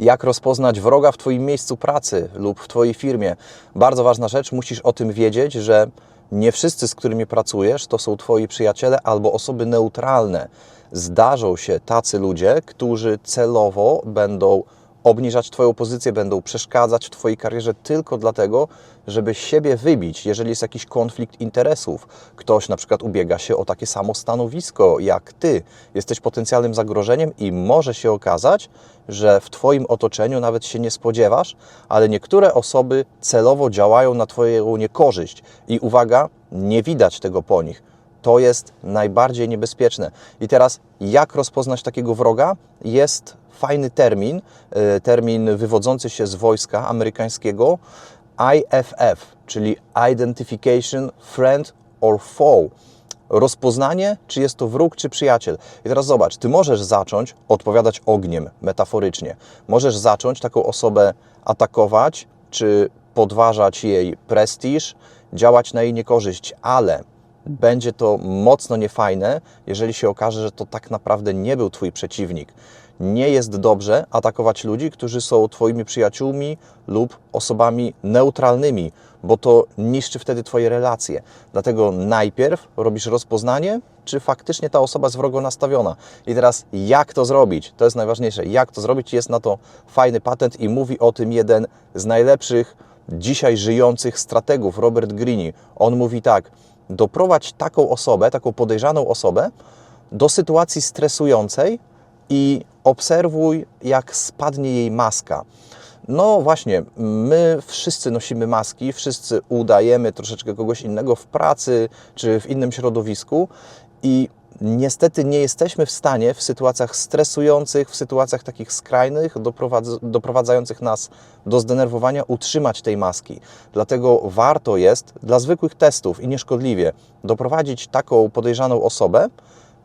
Jak rozpoznać wroga w Twoim miejscu pracy lub w Twojej firmie? Bardzo ważna rzecz, musisz o tym wiedzieć, że nie wszyscy, z którymi pracujesz, to są Twoi przyjaciele albo osoby neutralne. Zdarzą się tacy ludzie, którzy celowo będą obniżać Twoją pozycję, będą przeszkadzać w Twojej karierze tylko dlatego, żeby siebie wybić, jeżeli jest jakiś konflikt interesów. Ktoś na przykład ubiega się o takie samo stanowisko jak Ty. Jesteś potencjalnym zagrożeniem i może się okazać, że w Twoim otoczeniu nawet się nie spodziewasz, ale niektóre osoby celowo działają na Twoją niekorzyść. I uwaga, nie widać tego po nich to jest najbardziej niebezpieczne. I teraz, jak rozpoznać takiego wroga? Jest fajny termin, e, termin wywodzący się z wojska amerykańskiego IFF, czyli Identification Friend or Foe. Rozpoznanie, czy jest to wróg, czy przyjaciel. I teraz zobacz, ty możesz zacząć odpowiadać ogniem, metaforycznie. Możesz zacząć taką osobę atakować, czy podważać jej prestiż, działać na jej niekorzyść, ale będzie to mocno niefajne, jeżeli się okaże, że to tak naprawdę nie był Twój przeciwnik. Nie jest dobrze atakować ludzi, którzy są Twoimi przyjaciółmi lub osobami neutralnymi, bo to niszczy wtedy Twoje relacje. Dlatego najpierw robisz rozpoznanie, czy faktycznie ta osoba jest wrogo nastawiona. I teraz jak to zrobić? To jest najważniejsze. Jak to zrobić? Jest na to fajny patent i mówi o tym jeden z najlepszych dzisiaj żyjących strategów, Robert Greene. On mówi tak, doprowadź taką osobę, taką podejrzaną osobę do sytuacji stresującej i obserwuj, jak spadnie jej maska. No właśnie, my wszyscy nosimy maski, wszyscy udajemy troszeczkę kogoś innego w pracy czy w innym środowisku i niestety nie jesteśmy w stanie w sytuacjach stresujących, w sytuacjach takich skrajnych, doprowadz- doprowadzających nas do zdenerwowania, utrzymać tej maski. Dlatego warto jest dla zwykłych testów i nieszkodliwie doprowadzić taką podejrzaną osobę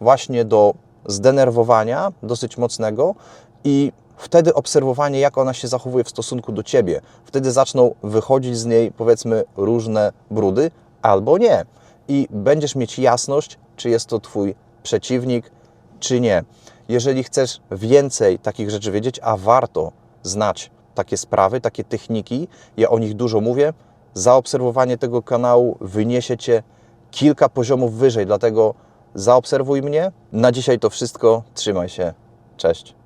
właśnie do zdenerwowania dosyć mocnego i wtedy obserwowanie, jak ona się zachowuje w stosunku do ciebie. Wtedy zaczną wychodzić z niej, powiedzmy, różne brudy albo nie. I będziesz mieć jasność, czy jest to Twój przeciwnik, czy nie. Jeżeli chcesz więcej takich rzeczy wiedzieć, a warto znać takie sprawy, takie techniki, ja o nich dużo mówię, zaobserwowanie tego kanału wyniesie Cię kilka poziomów wyżej, dlatego zaobserwuj mnie. Na dzisiaj to wszystko. Trzymaj się. Cześć.